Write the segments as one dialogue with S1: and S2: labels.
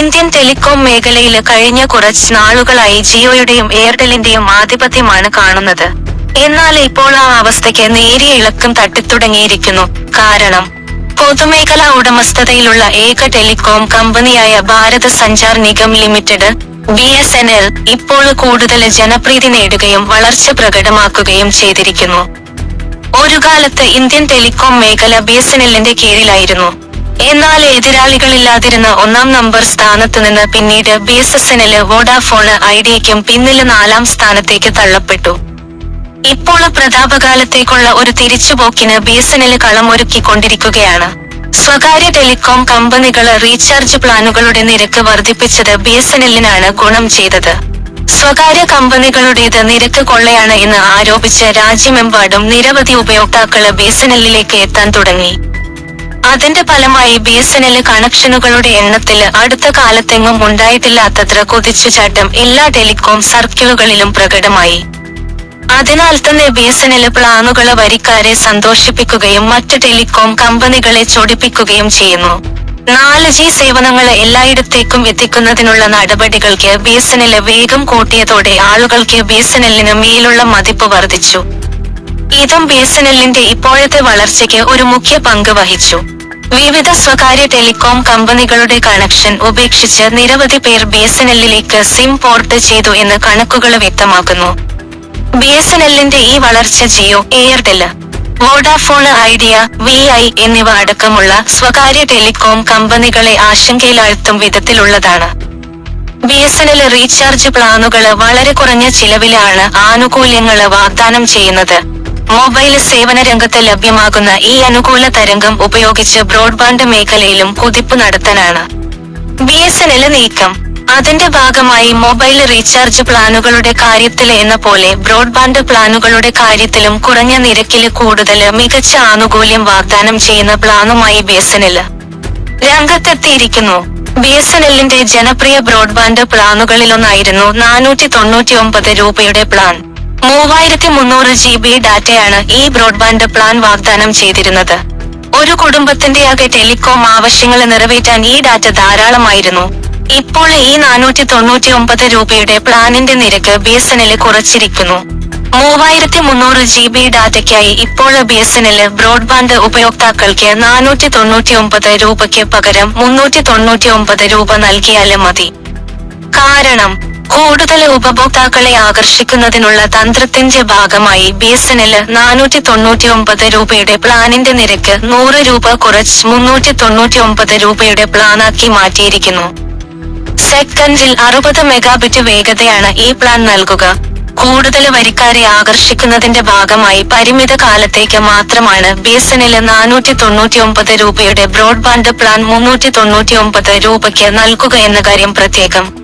S1: Indian telecom മേഖലയിൽ കഴിഞ്ഞ കുറച്ച് നാളുകളായി ജിയോയുടെയും എയർടെലിന്റെയും ആധിപത്യമാണ് കാണുന്നത്. എന്നാൽ ഇപ്പോൾ ആ അവസ്ഥയ്ക്ക് നേരിയ ഇളക്കം തട്ടിത്തുടങ്ങിയിരിക്കുന്നു. കാരണം പൊതുമേഖലാ ഉടമസ്ഥതയിലുള്ള ഏക ടെലികോം കമ്പനിയായ Bharat Sanchar Nigam limited B S N L ഇപ്പോൾ കൂടുതൽ ജനപ്രീതി നേടുകയും വളർച്ച പ്രകടമാക്കുകയും ചെയ്തിരിക്കുന്നു. ഒരു കാലത്ത് ഇന്ത്യൻ ടെലികോം മേഖല ബി എസ് എൻ എല്ലിന്റെ കീഴിലായിരുന്നു. എന്നാൽ എതിരാളികളില്ലാതിരുന്ന ഒന്നാം നമ്പർ സ്ഥാനത്ത് നിന്ന് പിന്നീട് ബി എസ് എസ് എന്നിൽ വോഡാഫോണ് ഐഡിയയ്ക്കും പിന്നിൽ നാലാം സ്ഥാനത്തേക്ക് തള്ളപ്പെട്ടു. ഇപ്പോൾ പ്രതാപകാലത്തേക്കുള്ള ഒരു തിരിച്ചുപോക്കിന് ബി എസ് എൻ എൽ കളമൊരുക്കിക്കൊണ്ടിരിക്കുകയാണ് സ്വകാര്യ ടെലികോം കമ്പനികൾ റീചാർജ് പ്ലാനുകളുടെ നിരക്ക് വർദ്ധിപ്പിച്ചത് ബി എസ് എൻ എല്ലിനാണ് ഗുണം ചെയ്തത്. സ്വകാര്യ കമ്പനികളുടേത് നിരക്ക് കൊള്ളയാണ് എന്ന് ആരോപിച്ച് രാജ്യമെമ്പാടും നിരവധി ഉപയോക്താക്കൾ ബി എസ് എൻ എല്ലിലേക്ക് എത്താൻ തുടങ്ങി. അതിന്റെ ഫലമായി ബി എസ് എൻ എൽ കണക്ഷനുകളുടെ എണ്ണത്തിൽ അടുത്ത കാലത്തെങ്ങും ഉണ്ടായിട്ടില്ലാത്തത്ര കുതിച്ചുചാട്ടം എല്ലാ ടെലികോം സർക്കിളുകളിലും പ്രകടമായി. അതിനാൽ തന്നെ ബി എസ് എൻ എൽ വരിക്കാരെ സന്തോഷിപ്പിക്കുകയും മറ്റ് ടെലികോം കമ്പനികളെ ചൊടിപ്പിക്കുകയും ചെയ്യുന്നു. നാല് ജി സേവനങ്ങൾ എല്ലായിടത്തേക്കും എത്തിക്കുന്നതിനുള്ള നടപടികൾക്ക് ബി എസ് എൻ എൽ വേഗം കൂട്ടിയതോടെ ആളുകൾക്ക് ബി എസ് എൻ എല്ലിന് മേലുള്ള മതിപ്പ് വർദ്ധിച്ചു. ഇതും ബി എസ് എൻ എല്ലിന്റെ ഇപ്പോഴത്തെ വളർച്ചയ്ക്ക് ഒരു മുഖ്യ പങ്ക് വഹിച്ചു. വിവിധ സ്വകാര്യ ടെലികോം കമ്പനികളുടെ കണക്ഷൻ ഉപേക്ഷിച്ച് നിരവധി പേർ ബി എസ് എൻ എല്ലിലേക്ക് സിം പോർട്ട് ചെയ്തു എന്ന് കണക്കുകൾ വ്യക്തമാക്കുന്നു. ബി എസ് എൻ എല്ലിന്റെ ഈ വളർച്ച Jio Airtel Vodafone Idea V I എന്നിവ അടക്കമുള്ള സ്വകാര്യ ടെലികോം കമ്പനികളെ ആശങ്കയിലാഴ്ത്തും വിധത്തിലുള്ളതാണ്. B S N L recharge പ്ലാനുകൾ വളരെ കുറഞ്ഞ ചിലവിലാണ് ആനുകൂല്യങ്ങൾ വാഗ്ദാനം ചെയ്യുന്നത്. മൊബൈൽ സേവന രംഗത്ത് ലഭ്യമാകുന്ന ഈ അനുകൂല തരംഗം ഉപയോഗിച്ച് ബ്രോഡ്ബാൻഡ് മേഖലയിലും കുതിപ്പ് നടത്താനാണ്. ബി എസ് എൻ എൽ നീക്കം. അതിന്റെ ഭാഗമായി മൊബൈൽ റീചാർജ് പ്ലാനുകളുടെ കാര്യത്തിൽ എന്ന പോലെ ബ്രോഡ്ബാൻഡ് പ്ലാനുകളുടെ കാര്യത്തിലും കുറഞ്ഞ നിരക്കിൽ കൂടുതൽ മികച്ച ആനുകൂല്യം വാഗ്ദാനം ചെയ്യുന്ന പ്ലാനുമായി ബി എസ് എൻ എൽ രംഗത്തെത്തിയിരിക്കുന്നു. ബി എസ് എൻ എല്ലിന്റെ ജനപ്രിയ ബ്രോഡ്ബാൻഡ് പ്ലാനുകളിലൊന്നായിരുന്നു നാനൂറ്റി തൊണ്ണൂറ്റി ഒമ്പത് രൂപയുടെ പ്ലാൻ. മൂവായിരത്തി മുന്നൂറ് ജി ബി ഡാറ്റയാണ് ഈ ബ്രോഡ്ബാൻഡ് പ്ലാൻ വാഗ്ദാനം ചെയ്തിരുന്നത്. ഒരു കുടുംബത്തിന്റെ ആകെ ടെലികോം ആവശ്യങ്ങൾ നിറവേറ്റാൻ ഈ ഡാറ്റ ധാരാളമായിരുന്നു. ഇപ്പോൾ ഈ നാനൂറ്റി തൊണ്ണൂറ്റി ഒമ്പത് രൂപയുടെ പ്ലാനിന്റെ നിരക്ക് ബി എസ് എൻ എൽ കുറച്ചിരിക്കുന്നു. മൂവായിരത്തി മുന്നൂറ് ജി ബി ഡാറ്റയ്ക്കായി ഇപ്പോൾ B S N L broadband ഉപയോക്താക്കൾക്ക് നാനൂറ്റി തൊണ്ണൂറ്റി ഒമ്പത് രൂപയ്ക്ക് പകരം മുന്നൂറ്റി തൊണ്ണൂറ്റി ഒമ്പത് രൂപ നൽകിയാലും മതി. കാരണം കൂടുതൽ ഉപഭോക്താക്കളെ ആകർഷിക്കുന്നതിനുള്ള തന്ത്രത്തിന്റെ ഭാഗമായി ബി എസ് എൻ എൽ നാനൂറ്റി തൊണ്ണൂറ്റി ഒമ്പത് രൂപയുടെ പ്ലാനിന്റെ നിരക്ക് നൂറ് രൂപ കുറച്ച് മുന്നൂറ്റി തൊണ്ണൂറ്റി ഒമ്പത് രൂപയുടെ പ്ലാനാക്കി മാറ്റിയിരിക്കുന്നു. സെക്കൻഡിൽ അറുപത് മെഗാബിറ്റ് വേഗതയാണ് ഈ പ്ലാൻ നൽകുക. കൂടുതൽ വരിക്കാരെ ആകർഷിക്കുന്നതിന്റെ ഭാഗമായി പരിമിത കാലത്തേക്ക് മാത്രമാണ് ബി എസ് എൻ എൽ നാനൂറ്റി തൊണ്ണൂറ്റി ഒമ്പത് രൂപയുടെ ബ്രോഡ്ബാൻഡ് പ്ലാൻ മുന്നൂറ്റി തൊണ്ണൂറ്റി ഒമ്പത് രൂപയ്ക്ക് നൽകുക എന്ന കാര്യം പ്രത്യേകം.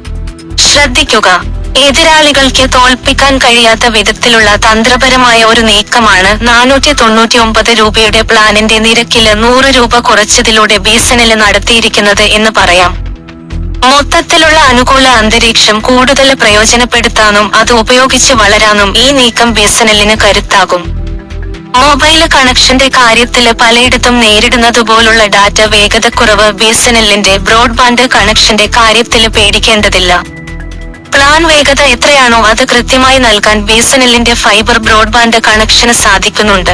S1: ശ്രദ്ധിക്കുക. എതിരാളികൾക്ക് തോൽപ്പിക്കാൻ കഴിയാത്ത വിധത്തിലുള്ള തന്ത്രപരമായ ഒരു നീക്കമാണ് നാനൂറ്റി തൊണ്ണൂറ്റി ഒമ്പത് രൂപയുടെ പ്ലാനിന്റെ നിരക്കിൽ നൂറ് രൂപ കുറച്ചതിലൂടെ ബി എസ് എൻ എൽ നടത്തിയിരിക്കുന്നത് എന്ന് പറയാം. മൊത്തത്തിലുള്ള അനുകൂല അന്തരീക്ഷം കൂടുതൽ പ്രയോജനപ്പെടുത്താനും അത് ഉപയോഗിച്ച് വളരാനും ഈ നീക്കം ബി എസ് എൻ എല്ലിന് കരുത്താകും. മൊബൈൽ കണക്ഷന്റെ കാര്യത്തിൽ പലയിടത്തും നേരിടുന്നതുപോലുള്ള ഡാറ്റ വേഗതക്കുറവ് ബീസണലിന്റെ ബ്രോഡ്ബാൻഡ് കണക്ഷന്റെ കാര്യത്തിൽ പേടിക്കേണ്ടതില്ല. പ്ലാൻ വേഗത എത്രയാണോ അത് കൃത്യമായി നൽകാൻ ബി എസ് എൻ എല്ലിന്റെ ഫൈബർ ബ്രോഡ്ബാൻഡ് കണക്ഷന് സാധിക്കുന്നുണ്ട്.